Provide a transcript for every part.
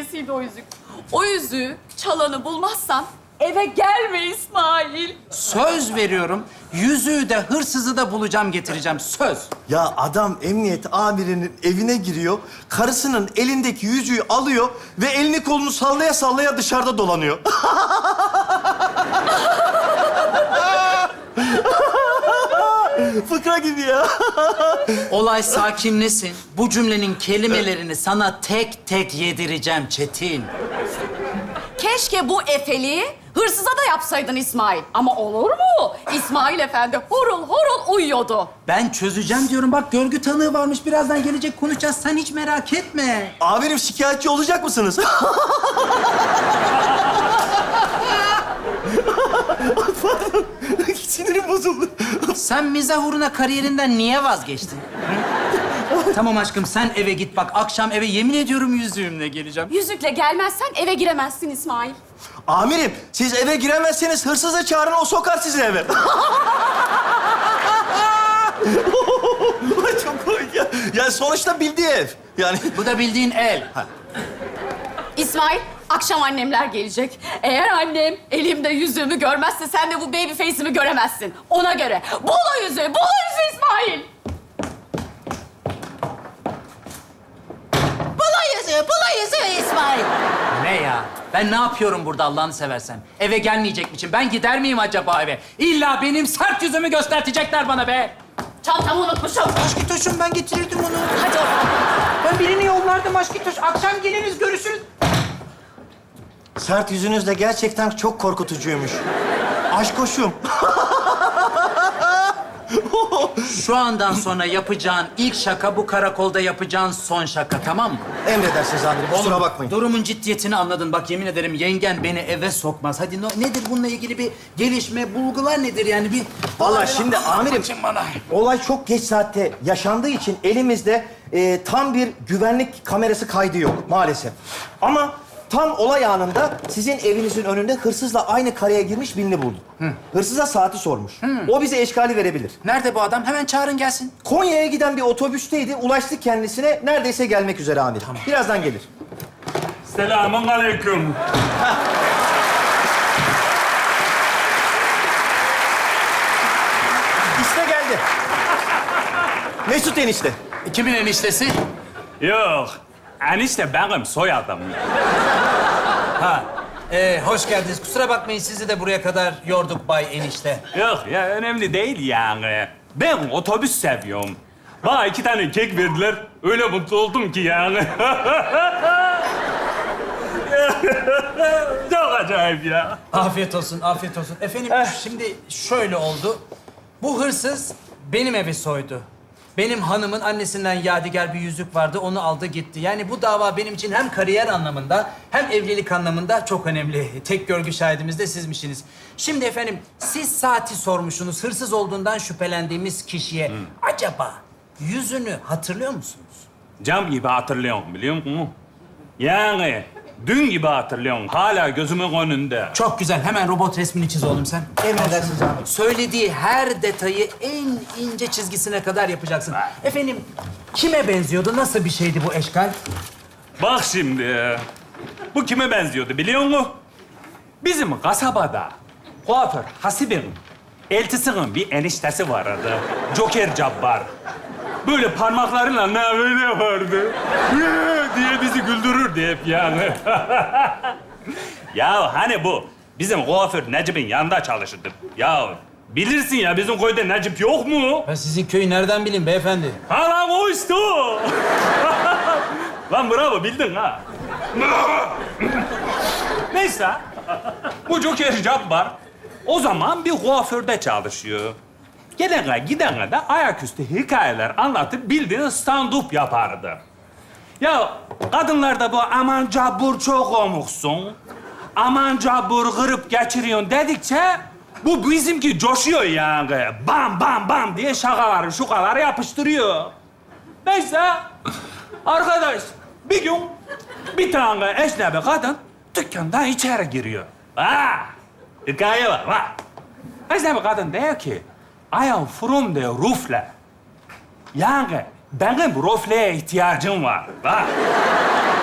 hediyesiydi o yüzük. O yüzüğü çalanı bulmazsan eve gelme İsmail. Söz veriyorum. Yüzüğü de hırsızı da bulacağım getireceğim. Söz. Ya adam emniyet amirinin evine giriyor, karısının elindeki yüzüğü alıyor ve elini kolunu sallaya sallaya dışarıda dolanıyor. Fıkra gibi ya. Olay sakinlesin. Bu cümlenin kelimelerini sana tek tek yedireceğim Çetin. Keşke bu efeliği hırsıza da yapsaydın İsmail. Ama olur mu? İsmail Efendi horul horul uyuyordu. Ben çözeceğim diyorum. Bak görgü tanığı varmış. Birazdan gelecek konuşacağız. Sen hiç merak etme. Amirim şikayetçi olacak mısınız? Pardon. Sinirim bozuldu. Sen mizah uğruna kariyerinden niye vazgeçtin? Hı? tamam aşkım sen eve git bak. Akşam eve yemin ediyorum yüzüğümle geleceğim. Yüzükle gelmezsen eve giremezsin İsmail. Amirim, siz eve giremezseniz hırsızı çağırın, o sokar sizi eve. Çok komik ya. Yani sonuçta bildiği ev. Yani Bu da bildiğin el. İsmail, akşam annemler gelecek. Eğer annem elimde yüzüğümü görmezse sen de bu baby face'imi göremezsin. Ona göre. Bul o yüzüğü, bul o yüzüğü İsmail. Bula yüzüğü, bula yüzüğü İsmail. Ne ya? Ben ne yapıyorum burada Allah'ını seversen? Eve gelmeyecekmişim. Ben gider miyim acaba eve? İlla benim sert yüzümü göstertecekler bana be. Çantamı unutmuşum. Aşkitoş'um ben getirirdim onu. Hadi o zaman. Ben birini yollardım Aşkitoş. Akşam geliriz, görüşürüz. Sert yüzünüz de gerçekten çok korkutucuymuş. Aşk hoşum. Şu andan sonra yapacağın ilk şaka bu karakolda yapacağın son şaka tamam mı? Emredersiniz amirim, kusura Oğlum, bakmayın. Durumun ciddiyetini anladın. Bak yemin ederim yengen beni eve sokmaz. Hadi no- nedir bununla ilgili bir gelişme, bulgular nedir yani bir... Vallahi şimdi amirim, Açın bana. olay çok geç saatte yaşandığı için elimizde e, tam bir güvenlik kamerası kaydı yok maalesef. Ama tam olay anında sizin evinizin önünde hırsızla aynı kareye girmiş birini bulduk. Hırsıza saati sormuş. O bize eşkali verebilir. Nerede bu adam? Hemen çağırın gelsin. Konya'ya giden bir otobüsteydi. Ulaştık kendisine. Neredeyse gelmek üzere amirim. Birazdan gelir. Selamun aleyküm. İşte geldi. Mesut enişte. Kimin eniştesi? Yok. Enişte benim soyadım. Ha. Ee, hoş geldiniz. Kusura bakmayın sizi de buraya kadar yorduk Bay Enişte. Yok ya önemli değil yani. Ben otobüs seviyorum. Bana iki tane kek verdiler. Öyle mutlu oldum ki yani. Çok acayip ya. Afiyet olsun, afiyet olsun. Efendim şimdi şöyle oldu. Bu hırsız benim evi soydu. Benim hanımın annesinden yadigar bir yüzük vardı, onu aldı gitti. Yani bu dava benim için hem kariyer anlamında hem evlilik anlamında çok önemli. Tek görgü şahidimiz de sizmişsiniz. Şimdi efendim, siz saati sormuşsunuz. Hırsız olduğundan şüphelendiğimiz kişiye acaba yüzünü hatırlıyor musunuz? Cam gibi hatırlıyorum biliyor musun? Yani dün gibi hatırlıyorum. Hala gözümün önünde. Çok güzel. Hemen robot resmini çiz oğlum sen. Emredersiniz abi. Söylediği her detayı en ince çizgisine kadar yapacaksın. Efendim, kime benziyordu? Nasıl bir şeydi bu eşkal? Bak şimdi. Bu kime benziyordu biliyor musun? Bizim kasabada kuaför Hasib'in eltisinin bir eniştesi vardı. Joker Cabbar. Böyle parmaklarıyla ne böyle yapardı. diye bizi güldürürdü hep yani. ya hani bu bizim kuaför Necip'in yanında çalışırdı. Ya bilirsin ya bizim köyde Necip yok mu? Ben sizin köyü nereden bileyim beyefendi? Ha lan o işte o. lan bravo bildin ha. Neyse. Bu Joker Cabbar o zaman bir kuaförde çalışıyor. Gelene gidene de ayaküstü hikayeler anlatıp bildiğin stand-up yapardı. Ya kadınlar da bu aman cabur çok komuksun. Aman cabur kırıp geçiriyorsun dedikçe bu bizimki coşuyor yani. Bam bam bam diye şakaları şukaları yapıştırıyor. Neyse arkadaş bir gün bir tane ecnebi kadın dükkandan içeri giriyor. Ha, hikaye var bak. Ecnebi kadın diyor ki I am from the roofle. Yani benim rofleye ihtiyacım var. Bak.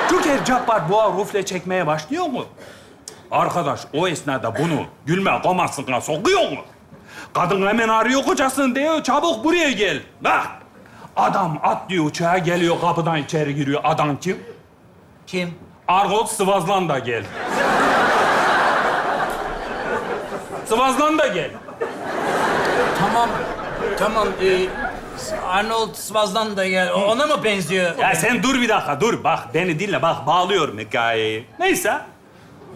Joker Cabbar boğa rufle çekmeye başlıyor mu? Arkadaş o esnada bunu gülme komasına sokuyor mu? Kadın hemen arıyor kocasını diyor çabuk buraya gel. Bak adam atlıyor uçağa geliyor kapıdan içeri giriyor. Adam kim? Kim? Argold Sıvazlan da gel. Sıvazlan da gel. Tamam, tamam. Ee, Arnold Swazlan da gel. Ona mı benziyor? Ya sen dur bir dakika dur. Bak beni dinle bak bağlıyorum hikayeyi. Neyse.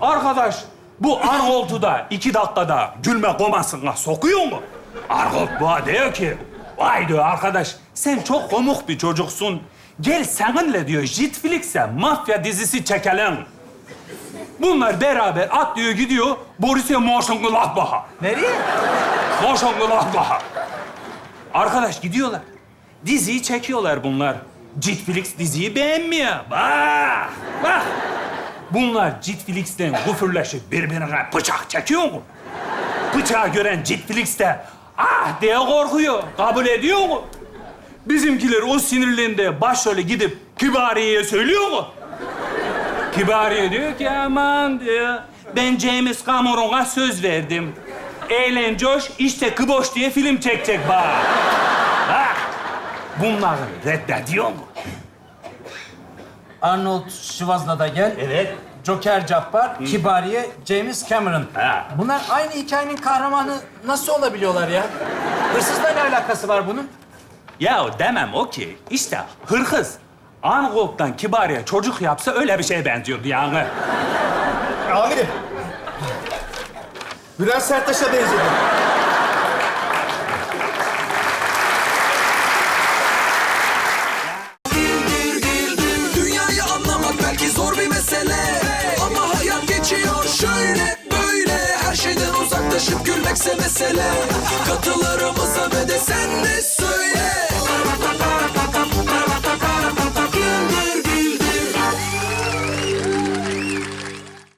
Arkadaş bu Argold'u da iki dakikada gülme komasına sokuyor mu? Argold bana diyor ki vay diyor arkadaş sen çok komuk bir çocuksun. Gel seninle diyor Jitflix'e mafya dizisi çekelim. Bunlar beraber atlıyor gidiyor Borussia Mönchengladbach'a. Nereye? Mönchengladbach'a. Arkadaş gidiyorlar. Diziyi çekiyorlar bunlar. Jitflix diziyi beğenmiyor. Bak, bak. Bunlar Jitflix'ten gufürleşip birbirine bıçak çekiyor mu? Bıçağı gören Jitflix de ah diye korkuyor. Kabul ediyor mu? Bizimkiler o sinirliğinde başrolü gidip Kibariye'ye söylüyor mu? Kibariye diyor ki aman diyor. Ben James Cameron'a söz verdim. Eğlen coş, işte kıboş diye film çekecek bana. Ha? Bunları reddediyor mu? Arnold Schwarzenegger da gel. Evet. Joker Cabbar, Kibariye, James Cameron. Ha. Bunlar aynı hikayenin kahramanı nasıl olabiliyorlar ya? Hırsızla ne alakası var bunun? Ya demem o ki işte hırkız Angold'dan Kibariye çocuk yapsa öyle bir şeye benziyordu yani. Amirim. Bülent Serttaş'a benzedi. Dünyayı anlamak belki zor bir mesele. Ama hayat geçiyor şöyle böyle. Her şeyden uzaklaşıp gülmekse mesele. Katılarımıza ve de sen de söyle